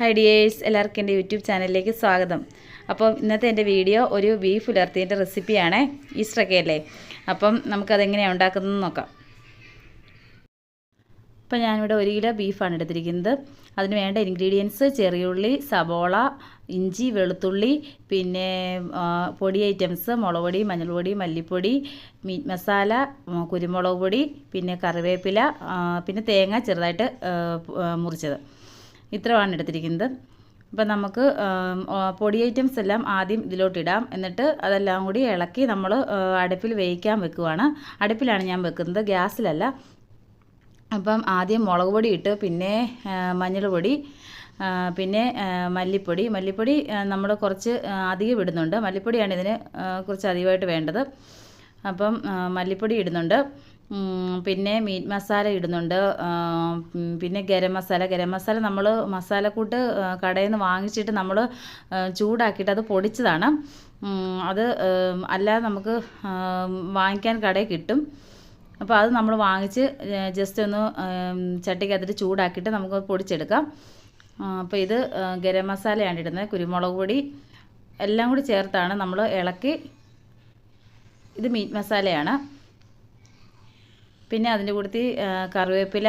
Hi dears എല്ലാവർക്കും എന്റെ YouTube ചാനലിലേക്ക് സ്വാഗതം. അപ്പം ഇന്നത്തെ എന്റെ വീഡിയോ ഒരു ബീഫ് ഉലർത്തിന്റെ റെസിപ്പിയാണ് ഈസ്റ്ററൊക്കെ അല്ലേ അപ്പം നമുക്കതെങ്ങനെയാണ് ഉണ്ടാക്കുന്നതെന്ന് നോക്കാം. അപ്പം ഞാനിവിടെ ഒരു കിലോ ബീഫാണ് എടുത്തിരിക്കുന്നത്. അതിന് വേണ്ട ഇൻഗ്രീഡിയൻസ് ചെറിയുള്ളി സബോള ഇഞ്ചി വെളുത്തുള്ളി പിന്നെ പൊടി ഐറ്റംസ് മുളക് പൊടി മഞ്ഞൾപ്പൊടി മല്ലിപ്പൊടി മീറ്റ് മസാല കുരുമുളക് പൊടി പിന്നെ കറിവേപ്പില പിന്നെ തേങ്ങ ചെറുതായിട്ട് മുറിച്ചത്. ഇത്രയാണ് എടുത്തിരിക്കുന്നത്. അപ്പം നമുക്ക് പൊടി ഐറ്റംസ് എല്ലാം ആദ്യം ഇതിലോട്ടിടാം. എന്നിട്ട് അതെല്ലാം കൂടി ഇളക്കി നമ്മൾ അടുപ്പിൽ വേവിക്കാൻ വെക്കുവാണ്. അടുപ്പിലാണ് ഞാൻ വെക്കുന്നത് ഗ്യാസിലല്ല. അപ്പം ആദ്യം മുളക് പൊടി ഇട്ട് പിന്നെ മഞ്ഞൾ പൊടി പിന്നെ മല്ലിപ്പൊടി. മല്ലിപ്പൊടി നമ്മൾ കുറച്ച് അധികം ഇടുന്നുണ്ട്. മല്ലിപ്പൊടിയാണ് ഇതിന് കുറച്ച് അധികമായിട്ട് വേണ്ടത്. അപ്പം മല്ലിപ്പൊടി ഇടുന്നുണ്ട്. പിന്നെ മീറ്റ് മസാല ഇടുന്നുണ്ട്. പിന്നെ ഗരം മസാല. ഗരം മസാല നമ്മൾ മസാലക്കൂട്ട് കടയിൽ നിന്ന് വാങ്ങിച്ചിട്ട് നമ്മൾ ചൂടാക്കിയിട്ട് അത് പൊടിച്ചതാണ്. അത് അല്ലാതെ നമുക്ക് വാങ്ങിക്കാൻ കടയിൽ കിട്ടും. അപ്പോൾ അത് നമ്മൾ വാങ്ങിച്ച് ജസ്റ്റ് ഒന്ന് ചട്ടിക്കകത്തിട്ട് ചൂടാക്കിയിട്ട് നമുക്ക് പൊടിച്ചെടുക്കാം. അപ്പോൾ ഇത് ഗരം മസാലയാണ് ഇടുന്നത്. കുരുമുളക് പൊടി എല്ലാം കൂടി ചേർത്താണ് നമ്മൾ ഇളക്കി. ഇത് മീറ്റ് മസാലയാണ്. പിന്നെ അതിന്റെ കൂട്ടത്തിൽ കറിവേപ്പില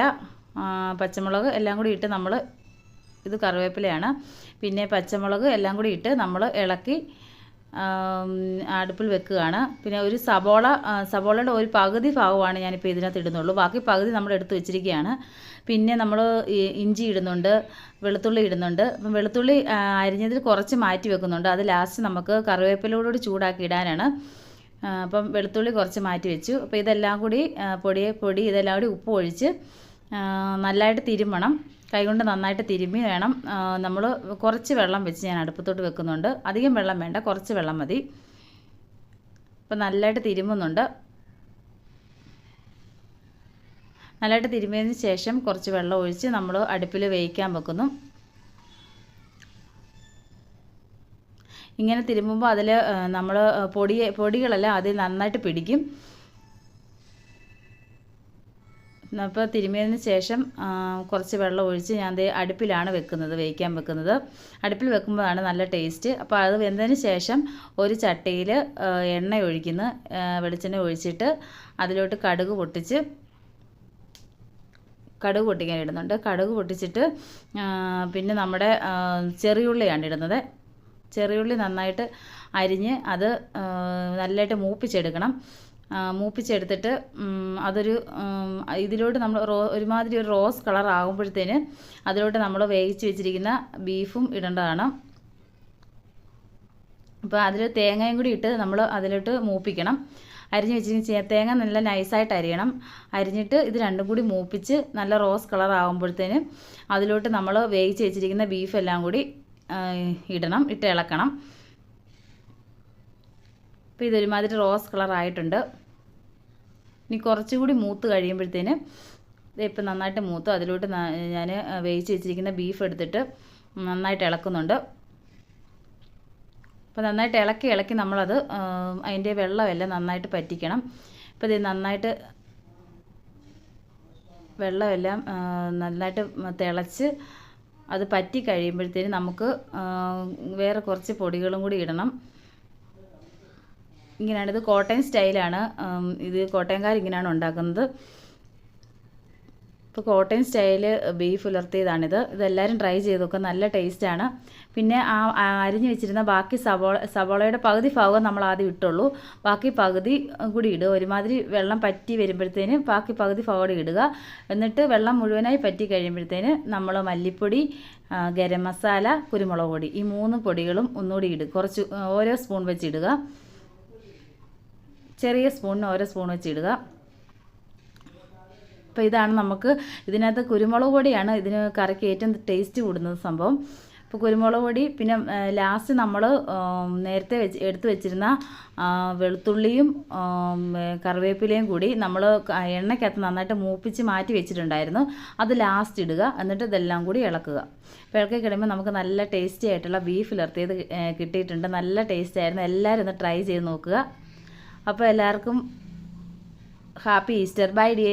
പച്ചമുളക് എല്ലാം കൂടി ഇട്ട് നമ്മൾ ഇത് കറിവേപ്പിലയാണ്. പിന്നെ പച്ചമുളക് എല്ലാം കൂടി ഇട്ട് നമ്മൾ ഇളക്കി അടുപ്പിൽ വെക്കുകയാണ്. പിന്നെ ഒരു സബോള സബോളയുടെ ഒരു പകുതി ഭാഗമാണ് ഞാനിപ്പോൾ ഇതിനകത്ത് ഇടുന്നുള്ളൂ. ബാക്കി പകുതി നമ്മൾ എടുത്ത് വെച്ചിരിക്കുകയാണ്. പിന്നെ നമ്മൾ ഇഞ്ചി ഇടുന്നുണ്ട് വെളുത്തുള്ളി ഇടുന്നുണ്ട്. അപ്പം വെളുത്തുള്ളി അരിഞ്ഞതിൽ കുറച്ച് മാറ്റി വെക്കുന്നുണ്ട്. അത് ലാസ്റ്റ് നമുക്ക് കറിവേപ്പിലയോടുകൂടി ചൂടാക്കി ഇടാനാണ്. അപ്പം വെളുത്തുള്ളി കുറച്ച് മാറ്റി വെച്ചു. അപ്പോൾ ഇതെല്ലാം കൂടി പൊടി പൊടി ഇതെല്ലാം കൂടി ഉപ്പ് ഒഴിച്ച് നല്ലതായിട്ട് തിരുമണം. കൈകൊണ്ട് നന്നായിട്ട് തിരുമ്മി വേണം. നമ്മൾ കുറച്ച് വെള്ളം വെച്ച് ഞാൻ അടുപ്പത്തോട്ട് വെക്കുന്നുണ്ട്. അധികം വെള്ളം വേണ്ട കുറച്ച് വെള്ളം മതി. അപ്പം നല്ലതായിട്ട് തിരുമുന്നുണ്ട്. നല്ലതായിട്ട് തിരുമ്മിയതിന് ശേഷം കുറച്ച് വെള്ളം ഒഴിച്ച് നമ്മൾ അടുപ്പിൽ വേവിക്കാൻ വെക്കുന്നു. ഇങ്ങനെ തിരുമ്പുമ്പോൾ അതിൽ നമ്മൾ പൊടി പൊടികളെല്ലാം അതിൽ നന്നായിട്ട് പിടിക്കും. അപ്പോൾ തിരുമിയതിന് ശേഷം കുറച്ച് വെള്ളം ഒഴിച്ച് ഞാൻ അടുപ്പിലാണ് വെക്കുന്നത് വേവിക്കാൻ വെക്കുന്നത്. അടുപ്പിൽ വെക്കുമ്പോഴാണ് നല്ല ടേസ്റ്റ്. അപ്പോൾ അത് വെന്തതിന് ശേഷം ഒരു ചട്ടിയിൽ എണ്ണ ഒഴിക്കുന്നു. വെളിച്ചെണ്ണ ഒഴിച്ചിട്ട് അതിലോട്ട് കടുക് പൊട്ടിച്ച് കടുക് പൊട്ടിക്കാൻ ഇടുന്നുണ്ട്. കടുക് പൊട്ടിച്ചിട്ട് പിന്നെ നമ്മുടെ ചെറിയുള്ളിയാണ് ഇടുന്നത്. ചെറിയുള്ളി നന്നായിട്ട് അരിഞ്ഞ് അത് നല്ലതായിട്ട് മൂപ്പിച്ചെടുക്കണം. മൂപ്പിച്ചെടുത്തിട്ട് അതൊരു ഇതിലോട്ട് നമ്മൾ റോ ഒരുമാതിരി ഒരു റോസ് കളർ ആകുമ്പോഴത്തേന് അതിലോട്ട് നമ്മൾ വേവിച്ച് വെച്ചിരിക്കുന്ന ബീഫും ഇടേണ്ടതാണ്. അപ്പോൾ അതിൽ തേങ്ങയും കൂടി ഇട്ട് നമ്മൾ അതിലോട്ട് മൂപ്പിക്കണം. അരിഞ്ഞ് വെച്ചിരിക്കുന്ന തേങ്ങ നല്ല നൈസായിട്ട് അരിയണം. അരിഞ്ഞിട്ട് ഇത് രണ്ടും കൂടി മൂപ്പിച്ച് നല്ല റോസ് കളർ ആകുമ്പോഴത്തേന് അതിലോട്ട് നമ്മൾ വേവിച്ച് വെച്ചിരിക്കുന്ന ബീഫ് എല്ലാം കൂടി ഇടണം ഇട്ട് ഇളക്കണം. അപ്പോൾ ഇതൊരുമാതിരി റോസ് കളറായിട്ടുണ്ട് ഇനി കുറച്ചുകൂടി മൂത്ത് കഴിയുമ്പോഴത്തേന് ഇപ്പം നന്നായിട്ട് മൂത്ത് അതിലോട്ട് ഞാൻ വേവിച്ച് വെച്ചിരിക്കുന്ന ബീഫ് എടുത്തിട്ട് നന്നായിട്ട് ഇളക്കുന്നുണ്ട്. അപ്പോൾ നന്നായിട്ട് ഇളക്കി ഇളക്കി നമ്മളത് അതിന്റെ വെള്ളമെല്ലാം നന്നായിട്ട് പറ്റിക്കണം. അപ്പോൾ ഇത് നന്നായിട്ട് വെള്ളമെല്ലാം നന്നായിട്ട് തിളച്ച് അത് പറ്റി കഴിയുമ്പോഴത്തേന് നമുക്ക് വേറെ കുറച്ച് പൊടികളും കൂടി ഇടണം. ഇങ്ങനെയാണ് ഇത് കോട്ടയം സ്റ്റൈലാണ്. ഇത് കോട്ടയംകാർ ഇങ്ങനെയാണ് ഉണ്ടാക്കുന്നത്. ഇപ്പോൾ കോട്ടയം സ്റ്റൈൽ ബീഫ് ഉലർത്തിയതാണിത് ഇതെല്ലാവരും ട്രൈ ചെയ്ത് നോക്കുക നല്ല ടേസ്റ്റാണ് പിന്നെ ആ അരിഞ്ഞ് വെച്ചിരുന്ന ബാക്കി സവോള സവോളയുടെ പകുതി ഭാഗം നമ്മൾ ആദ്യം ഇട്ടുള്ളൂ. ബാക്കി പകുതി കൂടി ഇടുക. ഒരുമാതിരി വെള്ളം പറ്റി വരുമ്പോഴത്തേന് ബാക്കി പകുതി ഭാഗം ഇടുക. എന്നിട്ട് വെള്ളം മുഴുവനായി പറ്റി കഴിയുമ്പോഴത്തേന് നമ്മൾ മല്ലിപ്പൊടി ഗരം മസാല കുരുമുളക് പൊടി ഈ മൂന്ന് പൊടികളും ഒന്നുകൂടി ഇടുക. കുറച്ച് ഓരോ സ്പൂൺ വെച്ച് ഇടുക. ചെറിയ സ്പൂണിന് ഓരോ സ്പൂൺ വെച്ച് ഇടുക. അപ്പോൾ ഇതാണ് നമുക്ക് ഇതിനകത്ത് കുരുമുളക് പൊടിയാണ് ഇതിന് കറിക്ക് ഏറ്റവും ടേസ്റ്റ് കൂടുന്നത് സംഭവം. അപ്പോൾ കുരുമുളക് പൊടി പിന്നെ ലാസ്റ്റ് നമ്മൾ നേരത്തെ വെച്ച് എടുത്തു വെച്ചിരുന്ന വെളുത്തുള്ളിയും കറിവേപ്പിലയും കൂടി നമ്മൾ എണ്ണയ്ക്കകത്ത് നന്നായിട്ട് മൂപ്പിച്ച് മാറ്റി വെച്ചിട്ടുണ്ടായിരുന്നു. അത് ലാസ്റ്റ് ഇടുക. എന്നിട്ട് ഇതെല്ലാം കൂടി ഇളക്കുക. അപ്പോൾ ഇളക്കി നമുക്ക് നല്ല ടേസ്റ്റി ആയിട്ടുള്ള ബീഫ് ഇലർത്തിയത് കിട്ടിയിട്ടുണ്ട്. നല്ല ടേസ്റ്റ് ആയിരുന്നു. എല്ലാവരും ഒന്ന് ട്രൈ ചെയ്ത് നോക്കുക. അപ്പോൾ എല്ലാവർക്കും ഹാപ്പി ഈസ്റ്റർ ബൈ ഡിയേ